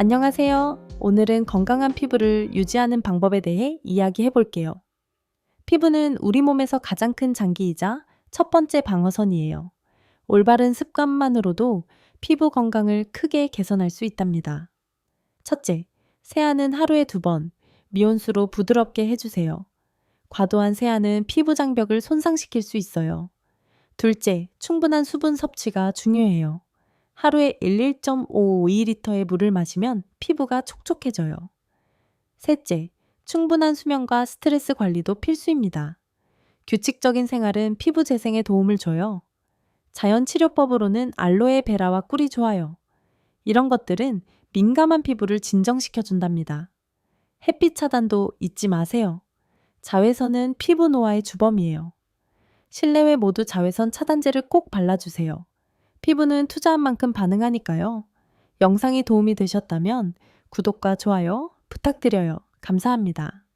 안녕하세요. 오늘은 건강한 피부를 유지하는 방법에 대해 이야기해 볼게요. 피부는 우리 몸에서 가장 큰 장기이자 첫 번째 방어선이에요. 올바른 습관만으로도 피부 건강을 크게 개선할 수 있답니다. 첫째, 세안은 하루에 두 번, 미온수로 부드럽게 해주세요. 과도한 세안은 피부 장벽을 손상시킬 수 있어요. 둘째, 충분한 수분 섭취가 중요해요. 하루에 11.5리터의 물을 마시면 피부가 촉촉해져요. 셋째, 충분한 수면과 스트레스 관리도 필수입니다. 규칙적인 생활은 피부 재생에 도움을 줘요. 자연 치료법으로는 알로에 베라와 꿀이 좋아요. 이런 것들은 민감한 피부를 진정시켜 준답니다. 햇빛 차단도 잊지 마세요. 자외선은 피부 노화의 주범이에요. 실내외 모두 자외선 차단제를 꼭 발라주세요. 피부는 투자한 만큼 반응하니까요. 영상이 도움이 되셨다면 구독과 좋아요 부탁드려요. 감사합니다.